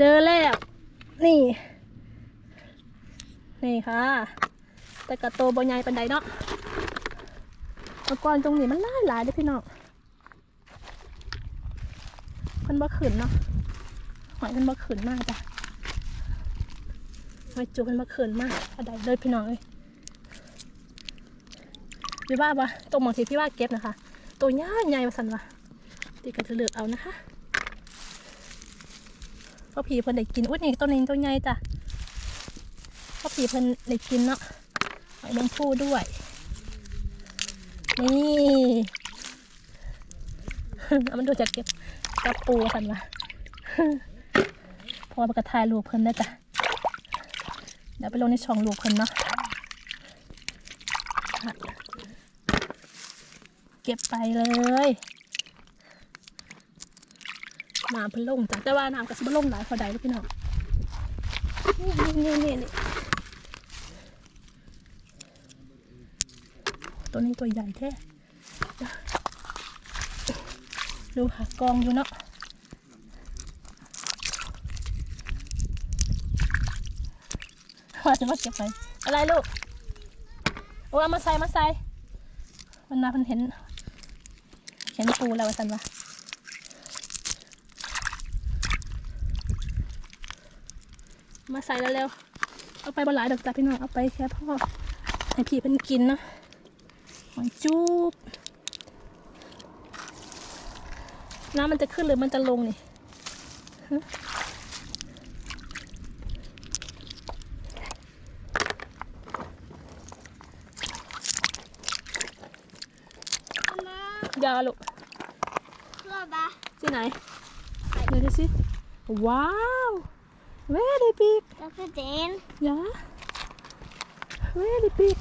เจอแล้ว นี่ นี่ค่ะ แต่กระโตบใหญ่ปันไดเนาะเมื่อก่อนตรงนี้มันหลายหลายเด้อพี่น้องมันบ่ขึ้นเนาะหอยมันบ่ขึ้นมากจ้ะหอยจูมันบ่ขึ้นมากปันไดเลยพี่น้องเอ้ยพี่ว่าปะตรงบางทีพี่ว่าเก็บนะคะ ตัวใหญ่ใหญ่มาสันวะตีกันจะเลือกเอานะคะ พ่อผีเพิ่นได้กินอุ้ยนี่ตัวนี้ตัวใหญ่จ้ะพ่อผีเพิ่นได้กินเนาะหอยแมงผู้ด้วย นี่เอามันดูจากเก็บกับปูสันวะพอประกาศถ่ายรูปเพิ่นได้จ้ะเดี๋ยวไปลงในช่องรูปเพิ่นเนาะเก็บไปเลย น้ำเพิ่นลงจ้ะแต่ว่าน้ำก็สิบลงหลายพอใดเด้อพี่น้องนี่นี่นี่นี่ตัวนี้ตัวใหญ่แท้ดูค่ะกองอยู่เนาะว่าจะมาเก็บไปอะไรลูกโอ้ยเอามาใส่มาใส่มันมาเพิ่นเห็น เห็นปูแล้วว่าสันวะ มาใส่แล้วเร็วๆเอาไปบนหลายดอกจ้าพี่น้องเอาไปแค่พ่อให้พี่เป็นกินเนาะหอยจูบน้ำมันจะขึ้นหรือมันจะลงนี่ฮะอยาลูก Slåda. ที่ไหนเดี๋ยวดูสิว้าว very big Look at den. ยา very big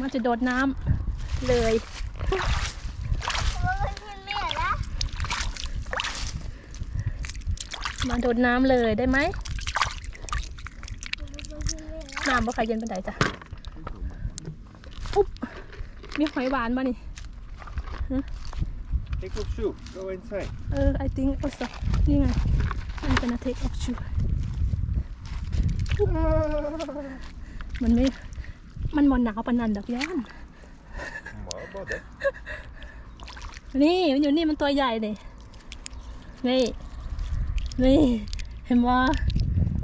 มันจะโดดน้ำเลย Vad var det mer då? มาโดดน้ำเลยได้ไหม Vad var det mer? น้ำบ่ใครเย็นเป็นไดจ้ะอุ๊บมีหอยหวานมานี่ Take off shoe. Go inside. เออ I think also นี่ไง มันเป็น a take off shoe มันไม่ มันมอนหนาวปานนันดอกย้อน Ja, bara det. นี่มันอยู่นี่มันตัวใหญ่เลยนี่ นี่ เห็นว่า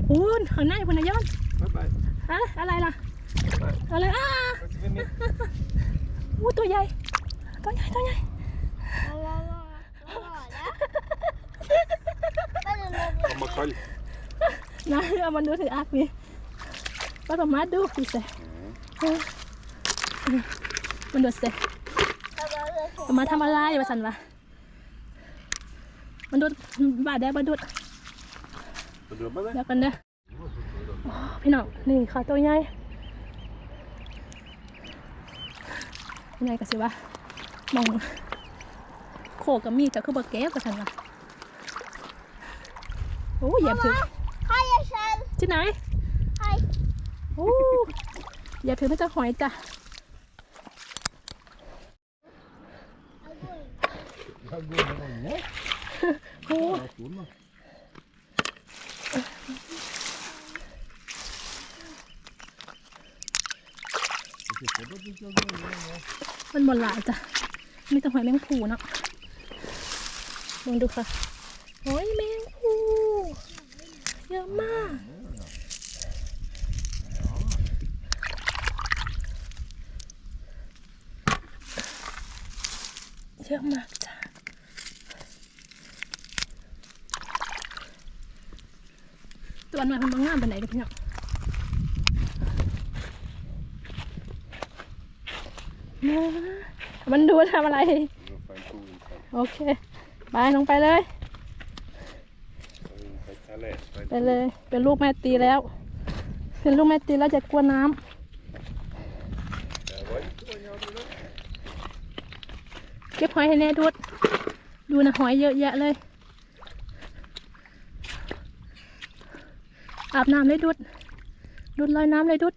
อู้นข้างในพนายอน Bye bye. ฮะอะไรล่ะ อะไรอ้า Tack för mig. อู้ตัวใหญ่ ตัวใหญ่ ตัวใหญ่ Vad var det? Vad var det? Vad var det? Mamma själv. นะเอามันดูสิอามีป้า ประมาดูดูสิมันดูสิ Vad var det? ประมาทำอะไรมาสันวะมันดูบาดได้บาดุด Vad drömmer เดี๋ยวกันเด้อโอ้พี่น้องนี่ขาตัวใหญ่ใหญ่กันสิวะมองโขกกับมีดจะคือบะเก็บกับฉันวะ โอ้เหยียบถึง Hej Kjell! ที่ไหน Hej! โอ้เหยียบถึงมันจะหอยจ้ะ Jag går med någon nej. โอ้ Jag står med. มันบนหลายจ้ะมีแต่หอยแมงภูเนาะลองดูค่ะหอยแมงภูเยอะมาก เยอะมากจ้ะตัว หน่อยมันบางงามไปไหนกันพี่น้องมันดูทำอะไร โอเค ไปลงไปเลย ไปเลย เป็นลูกแม่ตีแล้ว เป็นลูกแม่ตีแล้วจะกลัวน้ำเก็บหอยให้แน่ดูดดูนะหอยเยอะแยะเลย อาบน้ำเลยดุด ดุดลอยน้ำเลยดุด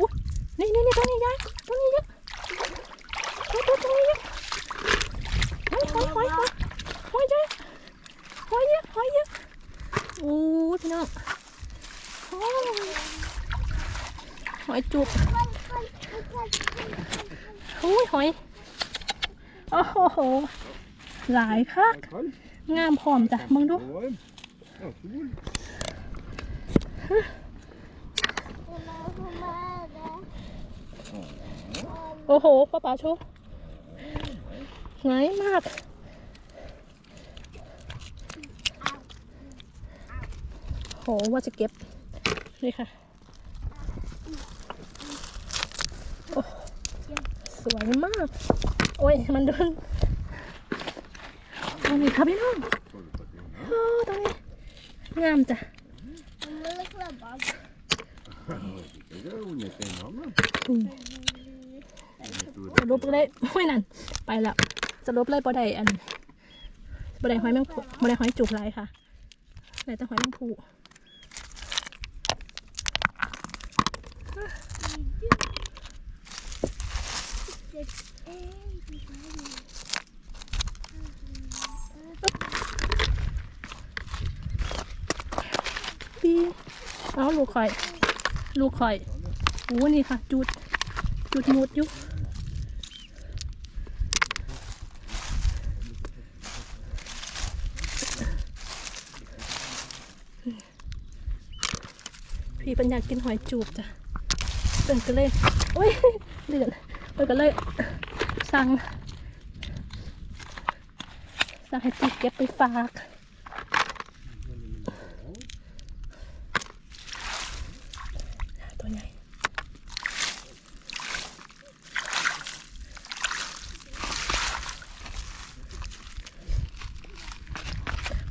อุ๊ยนี่นี่นี่ตรงนี้ยายตรงนี้เยอะตัวตัวตัวเยอะหอยหอยหอยหอยหอยเยอะหอยเยอะหอยเยอะโอ้พี่น้องหอยจุบโอ้ยหอย โอ้โห หลายค่ะงามพร้อมจ้ะมึงดูโอ้โหป้าป๋าชว์ง่ายมากโหว่าจะเก็บ นี่ค่ะ โอ้ สวยมาก อ้ยมันโดนตรงนี้ครับพี่น้องโอ้ตรงนี้งามจ้ะสรุปเลยห้อยนั่นไปแล้วสรุปเลยบ่ได้อันบ่ได้หอยแมงผู้บ่ได้หอยจุกไรค่ะได้แต่หอยแมงผู้ ปีเอาลูกข่อย ลูกข่อยโอ้นี่ค่ะ จุด จุดมุดอยู่พี่ปัญญากินหอยจูบจ้ะเดินก็เลยโอ้ยเดือดเดินก็เลยสั่งสั่งให้ตีเก็บไปฝากตัวใหญ่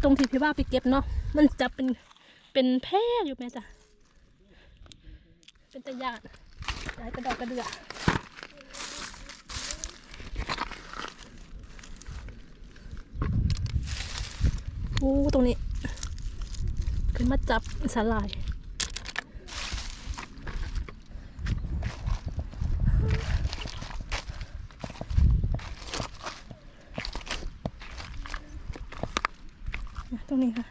ตรงที่พี่ ว่าไปเก็บเนาะมันจะเป็นเป็นแพร่อยู่แม่จ้ะเป็นตะยานย้ายกระดอกกระเดือโอ้ตรงนี้ ขึ้นมาจับสาลาย ตรงนี้ค่ะ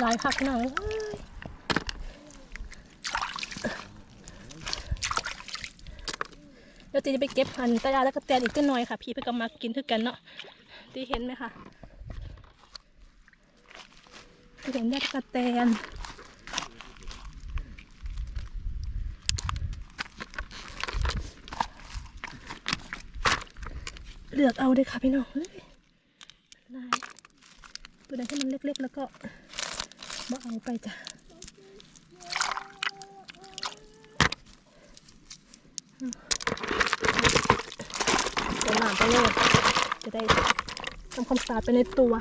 หลายคักหน่อยเอ้ยเดี๋ยวตีจะไปเก็บพันตะยาแล้วก็แตนอีกตัวหน่อยค่ะ พี่เพื่อกำมากินคือกันเนาะตีเห็นไหมคะตีเห็นได้ตะกะแตน เลือกเอาเลยค่ะพี่น้องเลยตัวไหนที่มันเล็กๆ แล้วก็มาเอาไปจ้ะเดี๋ยวหลานไปเลยจะได้ทำความสะอาดไปในตัว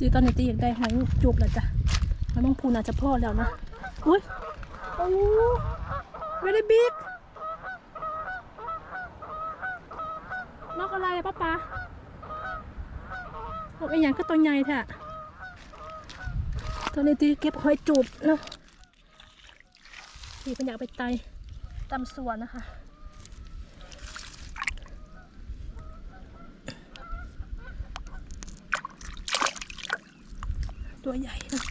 จีตอนนี้ตีอยากได้หอยจุบแล้วจ้ะหอยมังพูน่าจจะพอแล้วนะ อุ้ยโอ้ very big นกอะไรอะป้าป๊าโอ้ยอย่างก็ตัวใหญ่แท้ตอนนี้ตีเก็บหอยจูบเนาะตีเป็นอยากไปไตตามสวนนะคะ ตัวใหญ่นะ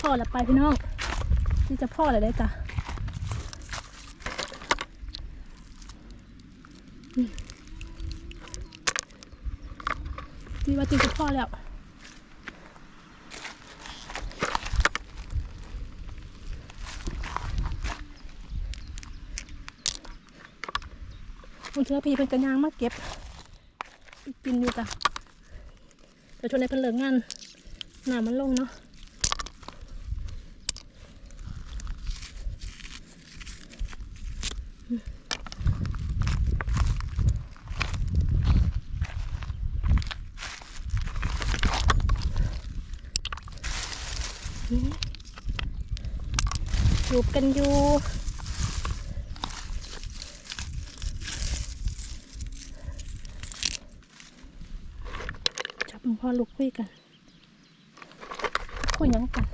พ่อละไปพี่น้องที่จะพ่ออะไรได้จ้ะ พี่ว่าจริงก็พ่อแล้ววันเทือพี่เป็นกระยางมาเก็บกินอยู่จ้ะแต่ช่วงนี้เพิ่นเหลืองงานหนามันลงเนาะ อยู่กันอยู่จับหลวงพ่อลุกคุยกันคุยยังกัน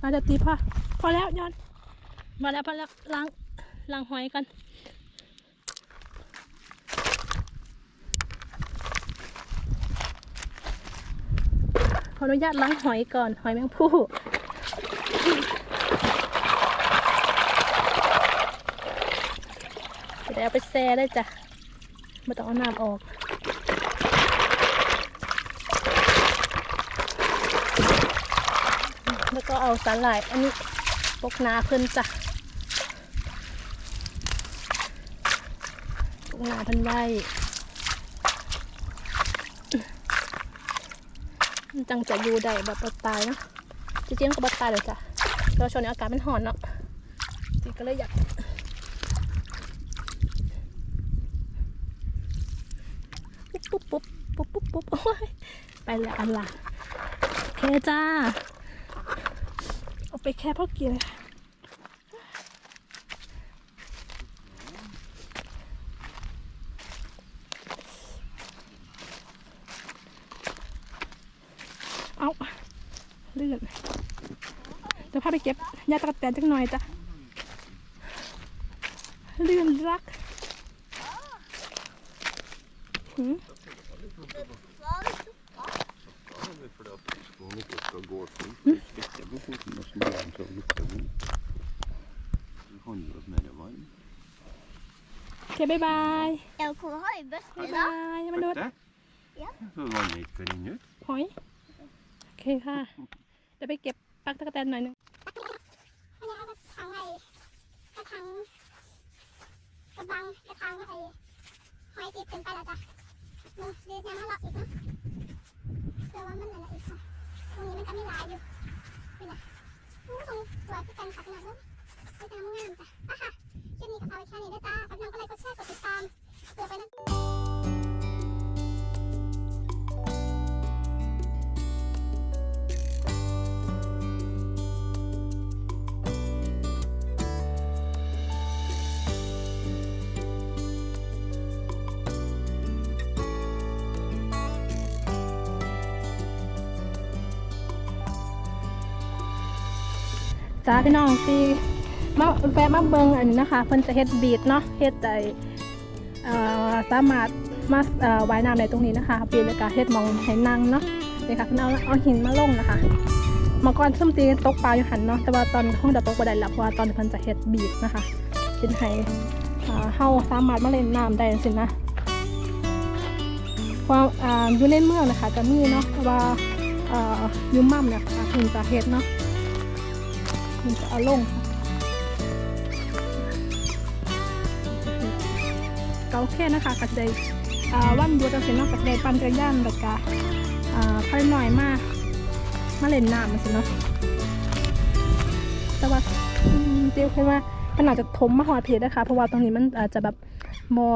อาจจะตีพ่อพอแล้วยอนมาแล้วพอแล้วล้างล้างหอยกันขออนุญาตล้างหอยก่อน หอยแมงผู้จะได้ เอาไปแช่ได้จ้ะไม่ต้องเอาน้ำออกแล้วก็เอาสาหร่ายอันนี้ปกนาเพิ่นจ้ะปกนาเพิ่นไว้มันจังจะอยู่ได้แบบบ่ตายเนาะจริงๆก็บตายเลยจ้ะแต่ว่าช่วงนี้อากาศมันร้อนเนาะจีก็เลยอยากปุ๊บปุ๊บ ปุ๊บโอ้ยไปแล้วอันละโอเคจ้า เอาไปแค่พ่อเกียร์เลยเอาเลื่อนเดี๋ยวพาไปเก็บยาตะกะแตนจักหน่อยจ้ะเลื่อนรักหืม เคบ๊ายบาย Jag kommer ha i บ๊าย böckerna. บายยังไม่ดู Vänta. Ja. Så var ni för inne. หอย โอเคค่ะ เดี๋ยวไปเก็บปักตะกะแตนหน่อยหนึงอันนี้เอากระถางไอ้กระถางกระบังกระถางไอ้หอยติดขึ้นไปแล้วจ้ะมึงดีน้ำมันหลอกอีกนะเดี๋ยวว่ามันอะไรอีกค่ะตรงนี้มันก็มีลายอยู่นี่นะอู้ตรงสวยที่กันขัดขนาดนั้นไม่ตามงามจ้ะอะค่ะ จ้าพี่น้องตีมาแวะมาเบิงอันนี้นะคะเพิ่นจะเฮ็ดบีดเนาะเฮ็ดไอเอ่อสามารถมาว่ายน้ำในตรงนี้นะคะบีดแล้วก็เฮ็ดมองให้นั่งเนาะนี่ค่ะพิ่นเอาเอาหินมาลงนะคะมื่อก่อนซุ่มตีตกปลาอยู่หันเนาะแต่ว่าตอนห้องดับตกบ่ได้แล้วเพราะว่าตอนเพิ่นจะเฮ็ดบีดนะคะเป็นให้เฮาสามารถมาเล่นน้ำได้จังซี่นะความออยู่ในเมืองนะคะจะมีเนาะว่าออยู่มั่มเนี่ยค่ะพันจะเฮ็ดเนาะ มันจะเอาลงค่ะเกาแค่นะคะกัดใจอ่าวันดูจังสิเนาะกัดใจปั่นจักรยานแบบกะอ่าพัหน่อยมากมาเล่นน้ำมันสิเนาะแต่ว่าเตียวคิดว่ามันอาจจะทมมาหอดเพจนะคะเพราะว่าตรงนี้มันอาจจะแบบมอ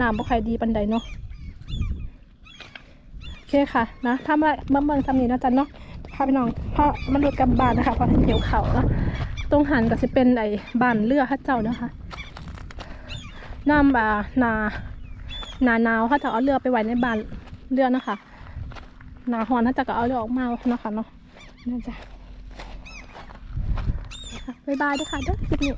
น้ำบ่ค่อยดีปันใดเนาะ เคค่ะนะถ้ามาเบิ่งเบิ่งซ้ำนี้นะจ๊ะเนาะพาไปน้องเพราะมันรถกลับบ้านนะคะเพราะท่านหิวเขาเนาะตรงหันก็จะเป็นไอ้บ้านเรือพระเจ้านะคะน้ำบ่านานาหนาวเขาจะเอาเรือไปไว้ในบ้านเรือนะคะนาฮอนเขาจะก็เอาเรือออกมาเนาะค่ะเนาะน่าจะบ๊ายบายด้วยค่ะเด้อคลิปนี้